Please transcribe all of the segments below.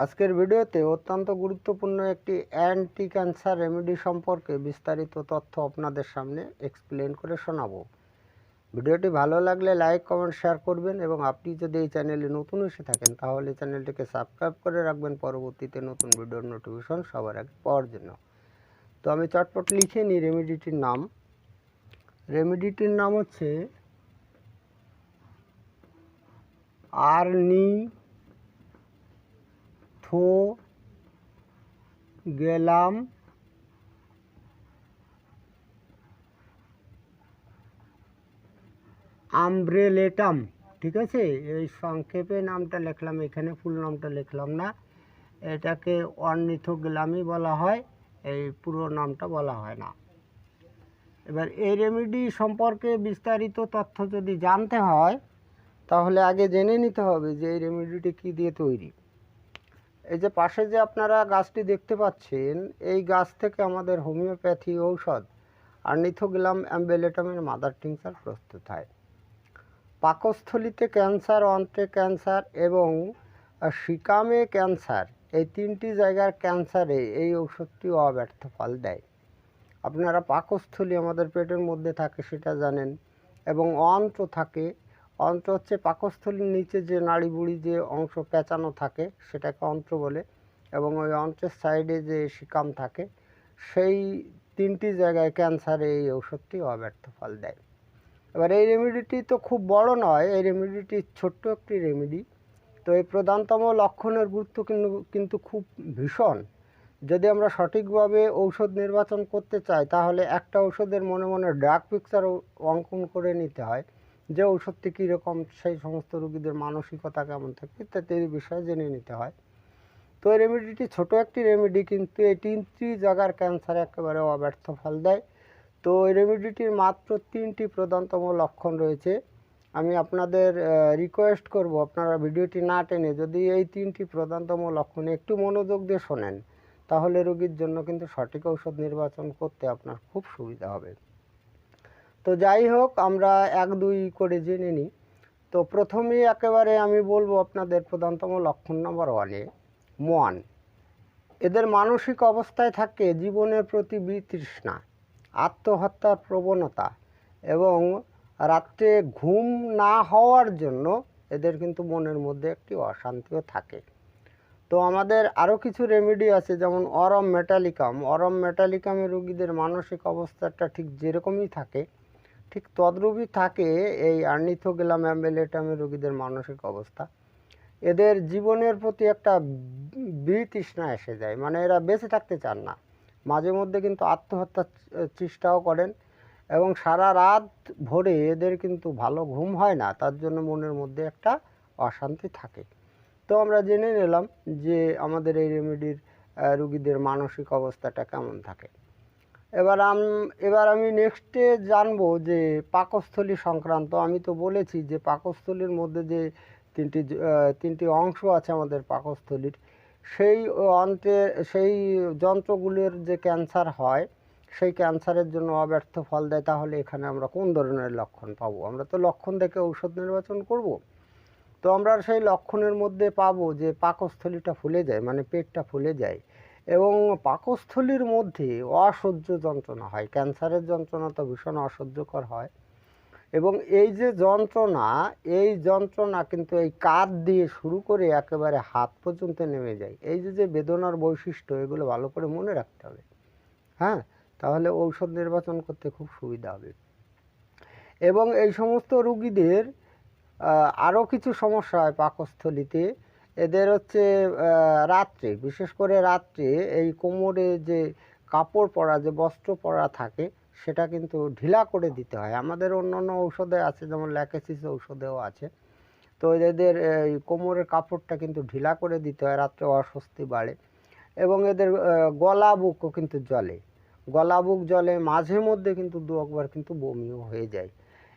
আজকের ভিডিওতে অত্যন্ত গুরুত্বপূর্ণ একটি অ্যান্টি ক্যান্সার রেমেডি সম্পর্কে বিস্তারিত তথ্য আপনাদের সামনে এক্সপ্লেন করে শোনাবো। ভিডিওটি ভালো লাগলে লাইক কমেন্ট শেয়ার করবেন এবং আপনি যদি এই চ্যানেলে নতুন এসে থাকেন, তাহলে চ্যানেলটিকে সাবস্ক্রাইব করে রাখবেন। পরবর্তীতে নতুন ভিডিওর নোটিফিকেশন সবার আগে পাওয়ার জন্য। তো আমি চটপট লিখে নিই রেমেডিটির নাম। রেমেডিটির নাম হচ্ছে আর্নি থো গেলাম। আমব্রেলেটাম, ঠিক আছে? এই সংক্ষেপে নামটা লিখলাম, এখানে ফুল নামটা লিখলাম না। এটাকে অর্নিথোগ্লামই বলা হয়, এই পুরো নামটা বলা হয় না। এবার এই রেমেডি সম্পর্কে বিস্তারিত তথ্য যদি জানতে হয়, তাহলে আগে জেনে নিতে হবে যে এই রেমেডিটি কী দিয়ে তৈরি। এই যে পাশে যে আপনারা গাছটি দেখতে পাচ্ছেন, এই গাছ থেকে আমাদের হোমিওপ্যাথি ঔষধ আর্নিথোগ্লাম অ্যাম্বেলেটামের মাদার টিংচার প্রস্তুত হয়। পাকস্থলিতে ক্যান্সার, অন্ত্রে ক্যান্সার এবং সিকামে ক্যান্সার, এই তিনটি জায়গার ক্যান্সারে এই ঔষধটি অব্যর্থ ফল দেয়। আপনারা পাকস্থলী আমাদের পেটের মধ্যে থাকে সেটা জানেন এবং অন্ত্র থাকে অন্ত্র হচ্ছে পাকস্থলীর নিচে যে নাড়িবুড়ি যে অংশ পেঁচানো থাকে, সেটাকে অন্ত্র বলে এবং ওই অন্ত্রের সাইডে যে শিকাম থাকে, সেই তিনটি জায়গায় ক্যান্সারে এই ওষুধটি অব্যর্থ ফল দেয়। এবার এই রেমেডিটি তো খুব বড় নয়, এই রেমেডিটি ছোট্ট একটি রেমেডি তো এই প্রধানতম লক্ষণের গুরুত্ব কিন্তু কিন্তু খুব ভীষণ। যদি আমরা সঠিকভাবে ঔষধ নির্বাচন করতে চাই, তাহলে একটা ঔষধের মনে মনে ডার্ক পিকচার অঙ্কন করে নিতে হয়। যে ঔষধটি কীরকম সেই সমস্ত রুগীদের মানসিকতা কেমন থাকে ইত্যাদি বিষয়ে জেনে নিতে হয়। তো এই রেমেডিটি ছোট একটি রেমেডি কিন্তু এই তিনটি জায়গার ক্যান্সার একেবারে অব্যর্থ ফল দেয়। তো এই রেমেডিটির মাত্র তিনটি প্রধানতম লক্ষণ রয়েছে। আমি আপনাদের রিকোয়েস্ট করব, আপনারা ভিডিওটি না টেনে যদি এই তিনটি প্রধানতম লক্ষণে একটু মনোযোগ দিয়ে শোনেন, তাহলে রোগীর জন্য কিন্তু সঠিক ঔষধ নির্বাচন করতে আপনার খুব সুবিধা হবে। তো যাই হোক, আমরা এক দুই করে জেনে নিই। তো প্রথমেই একেবারে আমি বলব আপনাদের প্রধানতম লক্ষণ নম্বর ওয়ানে ওয়ান এদের মানসিক অবস্থায় থাকে জীবনের প্রতি বিতৃষ্ণা, আত্মহত্যার প্রবণতা এবং রাত্রে ঘুম না হওয়ার জন্য এদের কিন্তু মনের মধ্যে একটি অশান্তিও থাকে। তো আমাদের আরও কিছু রেমেডি আছে, যেমন অরম মেটালিকাম অরম মেটালিকামের রোগীদের মানসিক অবস্থাটা ঠিক যেরকমই থাকে ঠিক তদ্রূপই থাকে এই আর্নিথোগেলাম অ্যাম্বেলেটামের রোগীদের মানসিক অবস্থা। এদের জীবনের প্রতি একটা বিতৃষ্ণা এসে যায় মানে এরা বেঁচে থাকতে চান না। মাঝে মধ্যে কিন্তু আত্মহত্যার চেষ্টাও করেন এবং সারা রাত ভোরে এদের কিন্তু ভালো ঘুম হয় না, তার জন্য মনের মধ্যে একটা অশান্তি থাকে। তো আমরা জেনে নিলাম যে আমাদের এই রেমেডির রুগীদের মানসিক অবস্থাটা কেমন থাকে। এবার আম, এবার আমি নেক্সটে জানব যে পাকস্থলী সংক্রান্ত, আমি তো বলেছি যে পাকস্থলীর মধ্যে যে তিনটি তিনটি অংশ আছে আমাদের পাকস্থলীর, সেই অন্তে, সেই যন্ত্রগুলির যে ক্যান্সার হয়, সেই ক্যান্সারের জন্য অব্যর্থ ফল দেয়, তাহলে এখানে আমরা কোন ধরনের লক্ষণ পাবো? আমরা তো লক্ষণ দেখে ঔষধ নির্বাচন করব। তো আমরা সেই লক্ষণের মধ্যে পাবো যে পাকস্থলীটা ফুলে যায় মানে পেটটা ফুলে যায়। এবং পাকস্থলীর মধ্যে অসহ্য যন্ত্রণা হয়। ক্যান্সারের যন্ত্রণা তো ভীষণ অসহ্যকর হয়। এবং এই যে যন্ত্রণা, এই যন্ত্রণা কিন্তু এই কাঁধ দিয়ে শুরু করে একেবারে হাত পর্যন্ত নেমে যায়। এই যে যে বেদনার বৈশিষ্ট্য, এগুলো ভালো করে মনে রাখতে হবে। হ্যাঁ? তাহলে ঔষধ নির্বাচন করতে খুব সুবিধা হবে। এবং এই সমস্ত রুগীদের আরও কিছু সমস্যা হয় পাকস্থলীতে। এদের হচ্ছে রাত্রে, বিশেষ করে রাত্রে, এই কোমরে যে কাপড় পরা, যে বস্ত্র পরা থাকে, সেটা কিন্তু ঢিলা করে দিতে হয়। আমাদের অন্য অন্য ঔষধে আছে, যেমন ল্যাকেসিস ঔষধেও আছে। তো এদের, এই কোমরের কাপড়টা কিন্তু ঢিলা করে দিতে হয়, রাত্রে অস্বস্তি বাড়ে। এবং এদের গলা বুকও কিন্তু জলে গলা বুক জলে মাঝে মধ্যে কিন্তু দু একবার কিন্তু বমিও হয়ে যায়।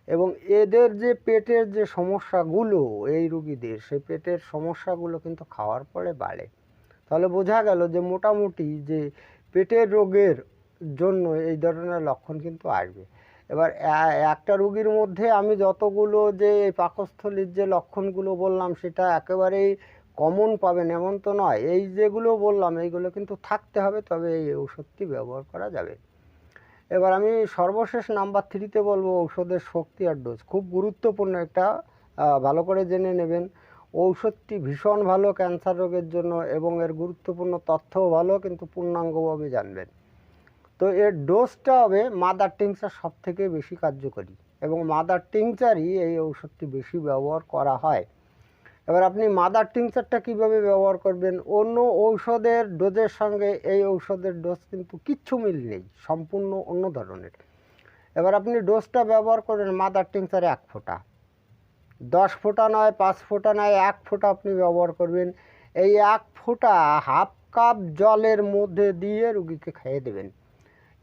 এবং এদের যে পেটের যে সমস্যাগুলো এই রুগীদের, সে পেটের সমস্যাগুলো কিন্তু খাওয়ার পরে বাড়ে। তাহলে বোঝা গেল যে মোটামুটি যে পেটের রোগের জন্য এই ধরনের লক্ষণ কিন্তু আসবে। এবার একটা রুগীর মধ্যে আমি যতগুলো যে পাকস্থলীর যে লক্ষণগুলো বললাম, সেটা একেবারেই কমন পাবেন, এমন তো নয়। এই যেগুলো বললাম, এইগুলো কিন্তু থাকতে হবে, তবে এই ঔষধটি ব্যবহার করা যাবে। এবার আমি সর্বশেষ নাম্বার থ্রিতে বলব ঔষধের শক্তি আর ডোজ খুব গুরুত্বপূর্ণ একটা ভালো করে জেনে নেবেন। ঔষধটি ভীষণ ভালো ক্যান্সার রোগের জন্য এবং এর গুরুত্বপূর্ণ তথ্যও ভালো, কিন্তু পূর্ণাঙ্গভাবে জানবেন। তো এর ডোজটা হবে মাদার সব থেকে বেশি কার্যকরী এবং মাদার টিংচারই এই ঔষধটি বেশি ব্যবহার করা হয়। এবার আপনি মাদার টিংচারটা কীভাবে ব্যবহার করবেন? অন্য ঔষধের ডোজের সঙ্গে এই ঔষধের ডোজ কিন্তু কিচ্ছু মিল নেই, সম্পূর্ণ অন্য ধরনের। এবার আপনি ডোজটা ব্যবহার করবেন মাদার টিংচারে এক ফোঁটা। দশ ফোঁটা নয়, পাঁচ ফোঁটা নয়, এক ফোঁটা আপনি ব্যবহার করবেন। এই এক ফোঁটা হাফ কাপ জলের মধ্যে দিয়ে রুগীকে খাইয়ে দেবেন।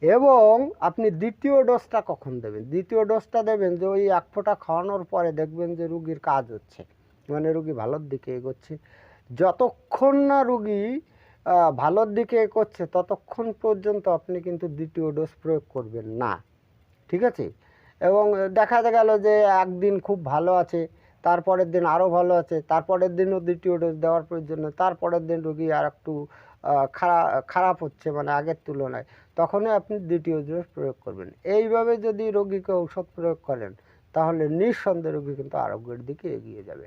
এবং আপনি দ্বিতীয় ডোজটা কখন দেবেন? দ্বিতীয় ডোজটা দেবেন যে ওই এক ফোঁটা খাওয়ানোর পরে দেখবেন যে রুগীর কাজ হচ্ছে। মানে রুগী ভালোর দিকে এগোচ্ছে। যতক্ষণ না রুগী ভালোর দিকে এগোচ্ছে, ততক্ষণ পর্যন্ত আপনি কিন্তু দ্বিতীয় ডোজ প্রয়োগ করবেন না। ঠিক আছে? এবং দেখা গেল যে একদিন খুব ভালো আছে, তারপরের দিন আরও ভালো আছে, তারপরের দিনও দ্বিতীয় ডোজ দেওয়ার প্রয়োজন নেই, তারপরের দিন রুগী আর একটু খারাপ খারাপ হচ্ছে মানে আগের তুলনায়, তখনই আপনি দ্বিতীয় ডোজ প্রয়োগ করবেন। এইভাবে যদি রোগীকে ঔষধ প্রয়োগ করেন, তাহলে নিঃসন্দেহে রোগী কিন্তু আরোগ্যের দিকে এগিয়ে যাবে।